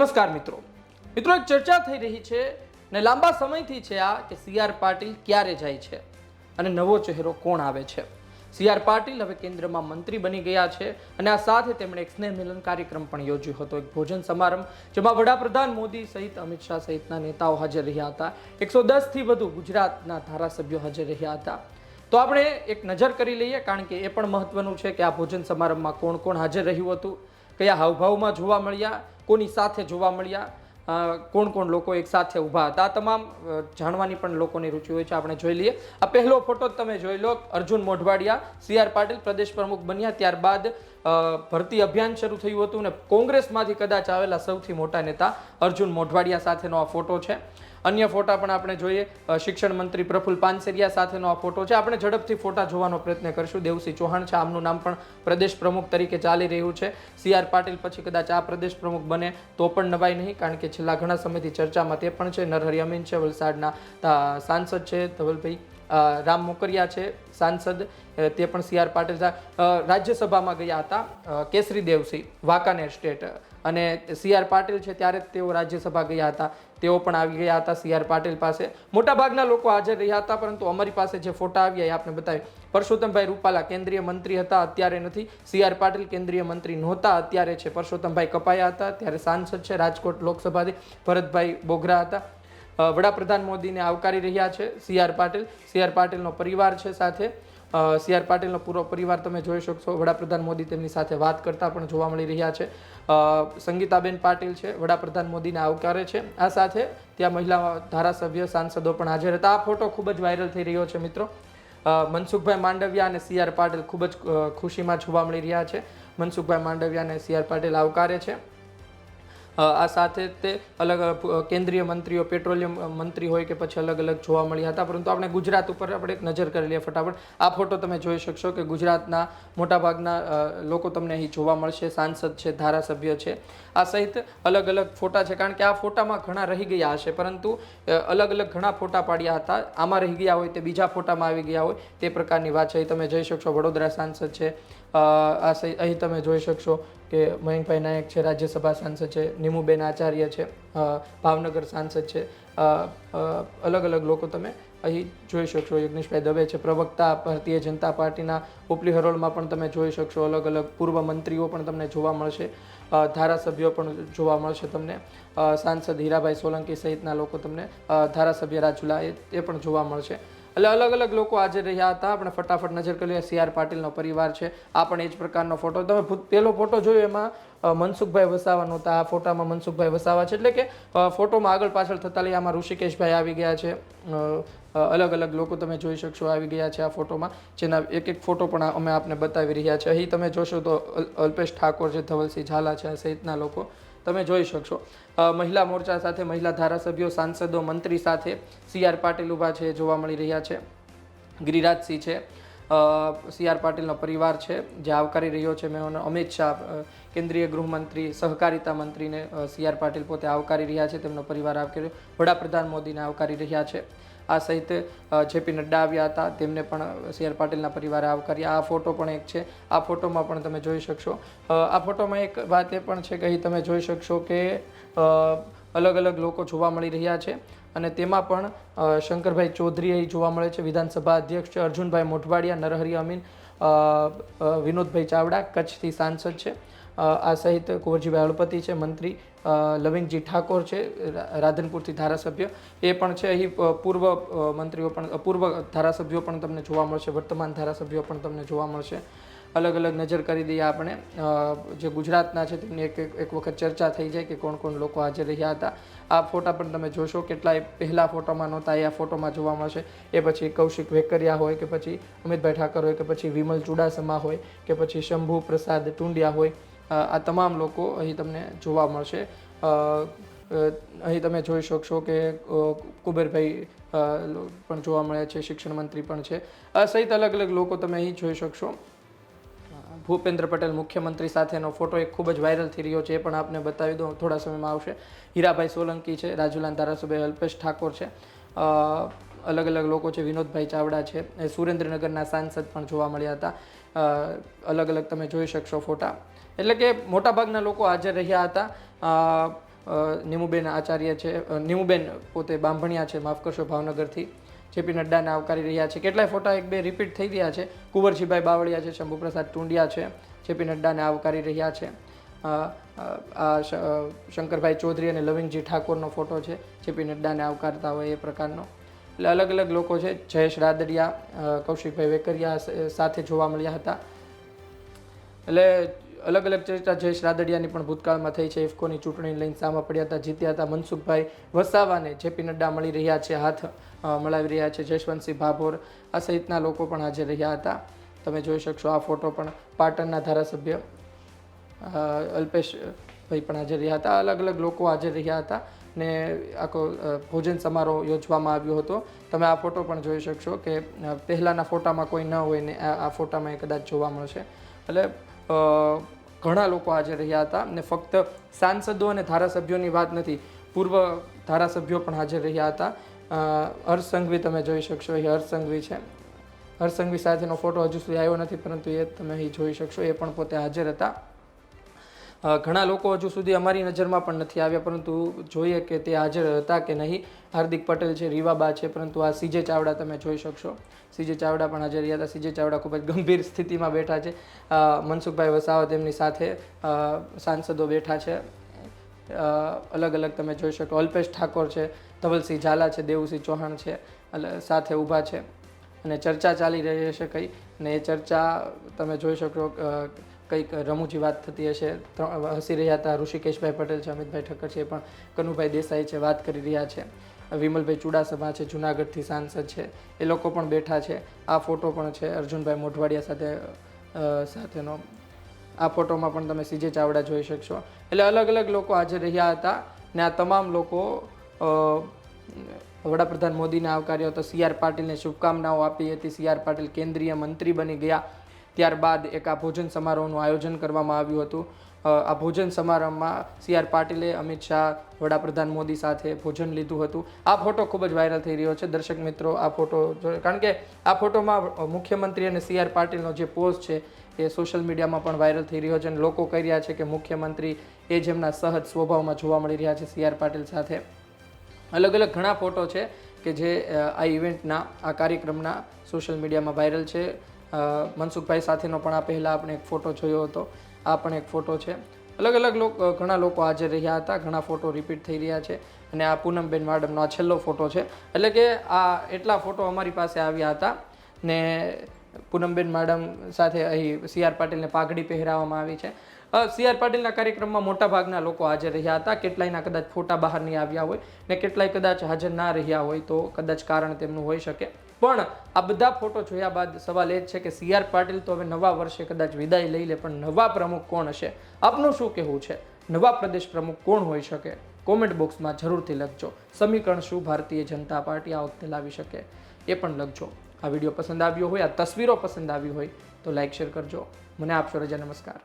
નમસ્કાર મિત્રો. મિત્રો, એક ચર્ચા થઈ રહી છે ને લાંબા સમયથી છે આ કે સી આર પાટીલ ક્યારે જાય છે અને નવો ચહેરો કોણ આવે છે? સી આર પાટીલ હવે કેન્દ્રમાં મંત્રી બની ગયા છે અને આ સાથે તેમણે એક સ્નેહ મિલન કાર્યક્રમ પણ યોજ્યો હતો. એક ભોજન સમારંભ જેમાં વડાપ્રધાન મોદી સહિત અમિત શાહ સહિતના નેતાઓ હાજર રહ્યા હતા. એકસો દસથી વધુ ગુજરાતના ધારાસભ્યો હાજર રહ્યા હતા. તો આપણે એક નજર કરી લઈએ કારણ કે એ પણ મહત્વનું છે કે આ ભોજન સમારંભમાં કોણ કોણ હાજર રહ્યું હતું. કયા હાવભાવમાં જોવા મળ્યા, કોની સાથે જોવા મળ્યા કોણ કોણ લોકો એક સાથે ઊભા હતા, આ તમામ જાણવાની પણ લોકોની રુચિ હોય છે, આપણે જોઈ લઈએ. આ પહેલો ફોટો જ તમે જોઈ લો, અર્જુન મોઢવાડિયા, સી આર પાટીલ પ્રદેશ પ્રમુખ બન્યા, ત્યારબાદ ભરતી અભિયાન શરૂ થયું હતું અને કોંગ્રેસમાંથી કદાચ આવેલા સૌથી મોટા નેતા અર્જુન મોઢવાડિયા સાથેનો આ ફોટો છે. અન્ય ફોટા પણ આપણે જોઈએ. શિક્ષણ મંત્રી પ્રફુલ પાનસેરિયા સાથેનો આ ફોટો છે. આપણે ઝડપથી ફોટા જોવાનો પ્રયત્ન કરશું. દેવસિંહ ચૌહાણ છે. આમનું નામ પણ પ્રદેશ પ્રમુખ તરીકે ચાલી રહ્યું છે. સી આર પાટીલ પછી કદાચ આ પ્રદેશ પ્રમુખ બને તો પણ નવાઈ નહીં, કારણ કે છેલ્લા ઘણા સમયથી ચર્ચામાં તે પણ છે. નરહરી અમીન છે, વલસાડના સાંસદ છે, ધવલભાઈ રામ મોકરિયા છે, સાંસદ તે પણ સી આર પાટીલ રાજ્યસભામાં ગયા હતા. કેસરી દેવસિંહ, વાંકાનેર સ્ટેટ. અને સી આર પાટીલ છે ત્યારે જ તેઓ રાજ્યસભા ગયા હતા. તેઓ પણ આવી ગયા હતા સી આર પાટીલ પાસે. મોટાભાગના લોકો હાજર રહ્યા હતા, પરંતુ અમારી પાસે જે ફોટા આવ્યા એ આપણે બતાવી પરસોત્તમભાઈ રૂપાલા કેન્દ્રીય મંત્રી હતા, અત્યારે નથી. સી આર પાટીલ કેન્દ્રીય મંત્રી નહોતા, અત્યારે છે પરસોત્તમભાઈ કપાયા હતા. ત્યારે સાંસદ છે રાજકોટ લોકસભાથી ભરતભાઈ બોગરા હતા. વડાપ્રધાન મોદીને આવકારી રહ્યા છે C R Patil. C R પાટીલનો પરિવાર છે સાથે. સી આર પાટીલનો પૂરો પરિવાર તમે જોઈ શકશો. વડાપ્રધાન મોદી તેમની સાથે વાત કરતા પણ જોવા મળી રહ્યા છે. સંગીતાબેન પાટીલ છે, વડાપ્રધાન મોદીને આવકારે છે. આ સાથે ત્યાં મહિલા ધારાસભ્ય, સાંસદો પણ હાજર હતા. આ ફોટો ખૂબ જ વાયરલ થઈ રહ્યો છે મિત્રો. મનસુખભાઈ માંડવિયા અને સી આર પાટીલ ખૂબ જ ખુશીમાં જોવા મળી રહ્યા છે. મનસુખભાઈ માંડવિયા અને સી આર પાટીલ આવકારે છે. આ સાથે તે અલગ કેન્દ્રીય મંત્રીઓ, પેટ્રોલિયમ મંત્રી હોય કે પછી અલગ અલગ જોવા મળ્યા હતા. પરંતુ આપણે ગુજરાત ઉપર આપણે એક નજર કરી લઈએ ફટાફટ. આ ફોટો તમે જોઈ શકશો કે ગુજરાતના મોટાભાગના લોકો તમને અહીં જોવા મળશે. સાંસદ છે, ધારાસભ્ય છે. આ સહિત અલગ અલગ ફોટા છે. કારણ કે આ ફોટામાં ઘણા રહી ગયા હશે. પરંતુ અલગ અલગ ઘણા ફોટા પાડ્યા હતા. આમાં રહી ગયા હોય તે બીજા ફોટામાં આવી ગયા હોય તે પ્રકારની વાત છે. તમે જોઈ શકશો વડોદરા સાંસદ છે આ અહીં તમે જોઈ શકશો કે મયંકભાઈ નાયક છે, રાજ્યસભા સાંસદ છે, નિમુબેન આચાર્ય છે ભાવનગર સાંસદ છે અલગ અલગ લોકો તમે અહીં જોઈ શકશો. યજ્ઞેશભાઈ દવે છે, પ્રવક્તા, ભારતીય જનતા પાર્ટીના ઉપલી હરોળમાં પણ તમે જોઈ શકશો. અલગ અલગ પૂર્વ મંત્રીઓ પણ તમને જોવા મળશે. ધારાસભ્યો પણ જોવા મળશે તમને. સાંસદ હીરાભાઈ સોલંકી સહિતના લોકો તમને ધારાસભ્ય રાજુલા એ પણ જોવા મળશે. એટલે અલગ અલગ લોકો હાજર રહ્યા હતા. આપણે ફટાફટ નજર કરી લઈએ. સી આર પાટીલનો પરિવાર છે. આ પણ એ જ પ્રકારનો ફોટો. તમે પહેલો ફોટો જોયો એમાં મનસુખભાઈ વસાવા નહોતા. આ ફોટામાં મનસુખભાઈ વસાવા છે. એટલે કે ફોટોમાં આગળ પાછળ થતા લઈ આમાં ઋષિકેશભાઈ આવી ગયા છે. અલગ અલગ લોકો તમે જોઈ શકશો આવી ગયા છે આ ફોટોમાં. જેના એક એક ફોટો પણ અમે આપને બતાવી રહ્યા છે. અહીં તમે જોશો તો અલ્પેશ ઠાકોર છે, ધવલસિંહ ઝાલા છે સહિતના લોકો. તમે જોઈ શકશો. મહિલા મોરચા સાથે મહિલા ધારાસભ્યો, સાંસદો, મંત્રી સાથે સી આર પાટીલ ઊભા છે, જોવા મળી રહ્યા છે. ગિરિરાજસિંહ છે. સી આર પાટીલનો પરિવાર છે, જે આવકારી રહ્યો છે. મેં અમિત શાહ કેન્દ્રીય ગૃહમંત્રી, સહકારિતા મંત્રીને સી આર પાટીલ પોતે આવકારી રહ્યા છે. તેમનો પરિવાર આવકારી વડાપ્રધાન મોદીને આવકારી રહ્યા છે. આ સહિત જેપી નડ્ડા આવ્યા હતા. તેમને પણ સી આર પાટીલના પરિવારે આવકારી આ ફોટો પણ એક છે. આ ફોટોમાં પણ તમે જોઈ શકશો. આ ફોટોમાં એક વાત એ પણ છે કે અહીં તમે જોઈ શકશો કે અલગ અલગ લોકો જોવા મળી રહ્યા છે અને તેમાં પણ શંકરભાઈ ચૌધરી અહીં જોવા મળે છે. વિધાનસભા અધ્યક્ષ છે અર્જુનભાઈ મોઢવાડિયા, નરહરી અમીન વિનોદભાઈ ચાવડા કચ્છથી સાંસદ છે. આ સહિત કુંવરજીભાઈ અળપતિ છે, મંત્રી લવિંગજી ઠાકોર છે રાધનપુરથી ધારાસભ્ય. એ પણ છે, અહીં પૂર્વ મંત્રીઓ પણ પૂર્વ ધારાસભ્યો પણ તમને જોવા મળશે, વર્તમાન ધારાસભ્યો પણ તમને જોવા મળશે. અલગ અલગ નજર કરી દઈએ આપણે. જે ગુજરાતના છે, તેમની એક એક વખત ચર્ચા થઈ જાય કે કોણ કોણ લોકો હાજર રહ્યા હતા. આ ફોટા પણ તમે જોશો, કેટલાય પહેલા ફોટોમાં નહોતા, એ આ ફોટોમાં જોવા મળશે. એ પછી કૌશિક વેકરિયા હોય કે પછી અમિતભાઈ ઠાકર હોય કે પછી વિમલ ચુડાસમા હોય કે પછી શંભુ પ્રસાદ ટુંડિયા હોય. આ તમામ લોકો અહીં તમને જોવા મળશે. અહીં તમે જોઈ શકશો કે કુબેરભાઈ પણ જોવા મળે છે, શિક્ષણ મંત્રી પણ છે. આ સહિત અલગ અલગ લોકો તમે અહીં જોઈ શકશો. ભૂપેન્દ્ર પટેલ મુખ્યમંત્રી સાથેનો ફોટો એક ખૂબ જ વાયરલ થઈ રહ્યો છે, એ પણ આપને બતાવી દઉં, થોડા સમયમાં આવશે. હીરાભાઈ સોલંકી છે, રાજુલાના ધારાસભ્ય અલ્પેશ ઠાકોર છે. અલગ અલગ લોકો છે, વિનોદભાઈ ચાવડા છે, એ સુરેન્દ્રનગરના સાંસદ પણ જોવા મળ્યા હતા. અલગ અલગ તમે જોઈ શકશો ફોટા. એટલે કે મોટાભાગના લોકો હાજર રહ્યા હતા. નિમુબેન આચાર્ય છે નીમુબેન પોતે બાંભણિયા છે, માફ કરશો, ભાવનગરથી. જેપી નડ્ડાને આવકારી રહ્યા છે. કેટલાય ફોટા એક બે રિપીટ થઈ રહ્યા છે. કુંવરજીભાઈ બાવળિયા છે, શંભુપ્રસાદ ટુંડિયા છે, જેપી નડ્ડાને આવકારી રહ્યા છે. શંકરભાઈ ચૌધરી અને લવિંગજી ઠાકોરનો ફોટો છે, જેપી નડ્ડાને આવકારતા હોય એ પ્રકારનો. એટલે અલગ અલગ લોકો છે, જયેશ રાદડિયા કૌશિકભાઈ વેકરિયા સાથે જોવા મળ્યા હતા. એટલે અલગ અલગ ચર્ચા જયેશ રાદડિયાની પણ ભૂતકાળમાં થઈ છે. ઇફકોની ચૂંટણી લઈને સામા પડ્યા હતા, જીત્યા હતા. મનસુખભાઈ વસાવાને જેપી નડ્ડા મળી રહ્યા છે, હાથ મળાવી રહ્યા છે. જશવંતસિંહ ભાભોર આ સહિતના લોકો પણ હાજર રહ્યા હતા. તમે જોઈ શકશો આ ફોટો પણ પાટણના ધારાસભ્ય અલ્પેશભાઈ અલ્પેશ ભાઈ પણ હાજર રહ્યા હતા. અલગ અલગ લોકો હાજર રહ્યા હતા ને આખો ભોજન સમારોહ યોજવામાં આવ્યો હતો. તમે આ ફોટો પણ જોઈ શકશો કે પહેલાંના ફોટામાં કોઈ ન હોય ને આ ફોટામાં એ કદાચ જોવા મળશે. એટલે ઘણા લોકો હાજર રહ્યા હતા ને ફક્ત સાંસદો અને ધારાસભ્યોની વાત નથી પૂર્વ ધારાસભ્યો પણ હાજર રહ્યા હતા. અ, હર્ષ સંઘવી તમે જોઈ શકશો એ હર્ષ સંઘવી છે. હર્ષ સાથેનો ફોટો હજુ સુધી આવ્યો નથી પરંતુ એ તમે અહીં જોઈ શકશો એ પણ પોતે હાજર હતા. ઘણા લોકો હજુ સુધી અમારી નજરમાં પણ નથી આવ્યા, પરંતુ જોઈએ કે તે હાજર હતા કે નહીં. હાર્દિક પટેલ છે, રીવાબા છે, પરંતુ આ સીજે ચાવડા તમે જોઈ શકશો. સીજે ચાવડા પણ હાજર રહ્યા હતા. સીજે ચાવડા ખૂબ જ ગંભીર સ્થિતિમાં બેઠા છે. મનસુખભાઈ વસાવા તેમની સાથે સાંસદો બેઠા છે. અલગ અલગ તમે જોઈ શકો. અલ્પેશ ઠાકોર છે, ધવલસિંહ ઝાલા છે, દેવુસિંહ ચૌહાણ છે સાથે ઊભા છે. અને ચર્ચા ચાલી રહી હશે કંઈ. અને એ ચર્ચા તમે જોઈ શકો કંઈક રમૂજી વાત થતી હશે. હસી રહ્યા હતા ઋષિકેશભાઈ પટેલ છે, અમિતભાઈ ઠક્કર છે, પણ કનુભાઈ દેસાઈ છે, વાત કરી રહ્યા છે. વિમલભાઈ ચુડાસમા છે, જુનાગઢથી સાંસદ છે. એ લોકો પણ બેઠા છે. આ ફોટો પણ છે અર્જુનભાઈ મોઢવાડિયા સાથે સાથેનો. આ ફોટોમાં પણ તમે સીજે ચાવડા જોઈ શકશો. એટલે અલગ અલગ લોકો હાજર રહ્યા હતા ને આ તમામ લોકો વડાપ્રધાન મોદીને આવકાર્યો હતો સી આર પાટીલને શુભકામનાઓ આપી હતી. સી આર પાટીલ કેન્દ્રીય મંત્રી બની ગયા. ત્યારબાદ એક આ ભોજન સમારોહનું આયોજન કરવામાં આવ્યું હતું. આ ભોજન સમારંભમાં સી આર પાટીલે, અમિત શાહ, વડાપ્રધાન મોદી સાથે ભોજન લીધું હતું. આ ફોટો ખૂબ જ વાયરલ થઈ રહ્યો છે. દર્શક મિત્રો, આ ફોટો કારણ કે આ ફોટોમાં મુખ્યમંત્રી અને સી આર પાટીલનો જે પોઝ છે, એ સોશિયલ મીડિયામાં પણ વાયરલ થઈ રહ્યો છે અને લોકો કહી રહ્યા છે કે મુખ્યમંત્રી એ જેમના સહજ સ્વભાવમાં જોવા મળી રહ્યા છે સી આર પાટીલ સાથે. અલગ અલગ ઘણા ફોટો છે કે જે આ ઇવેન્ટના, આ કાર્યક્રમના સોશિયલ મીડિયામાં વાયરલ છે. મનસુખભાઈ સાથેનો પણ આ પહેલાં આપણે એક ફોટો જોયો હતો. આ પણ એક ફોટો છે. અલગ અલગ લોકો ઘણા લોકો હાજર રહ્યા હતા, ઘણા ફોટો રિપીટ થઈ રહ્યા છે અને આ પૂનમબેન મેડમનો આ છેલ્લો ફોટો છે. એટલે કે આ એટલા ફોટો અમારી પાસે આવ્યા હતા ને પૂનમબેન મેડમ સાથે અહીં સી આર પાટીલને પાઘડી પહેરાવવામાં આવી છે. સી આર પાટીલના કાર્યક્રમમાં મોટા ભાગના લોકો હાજર રહ્યા હતા. કેટલાયના કદાચ ફોટા બહાર નહીં આવ્યા હોય ને કેટલાય કદાચ હાજર ના રહ્યા હોય તો કદાચ કારણ તેમનું હોઈ શકે. પણ આ બધા ફોટો જોયા બાદ સવાલ એ જ છે કે સી આર પાટીલ તો હવે નવા વર્ષે કદાચ વિદાય લઈ લે, પણ નવા પ્રમુખ કોણ હશે? આપનું શું કહેવું છે? નવા પ્રદેશ પ્રમુખ કોણ હોઈ શકે? કોમેન્ટ બોક્સમાં જરૂરથી લખજો. સમીકરણ શું ભારતીય જનતા પાર્ટી આ વખતે લાવી શકે? એ પણ લખજો. આ વીડિયો પસંદ આવ્યો હોય, આ તસવીરો પસંદ આવી હોય તો લાઇક શેર કરજો. મને આપશો રજા. નમસ્કાર.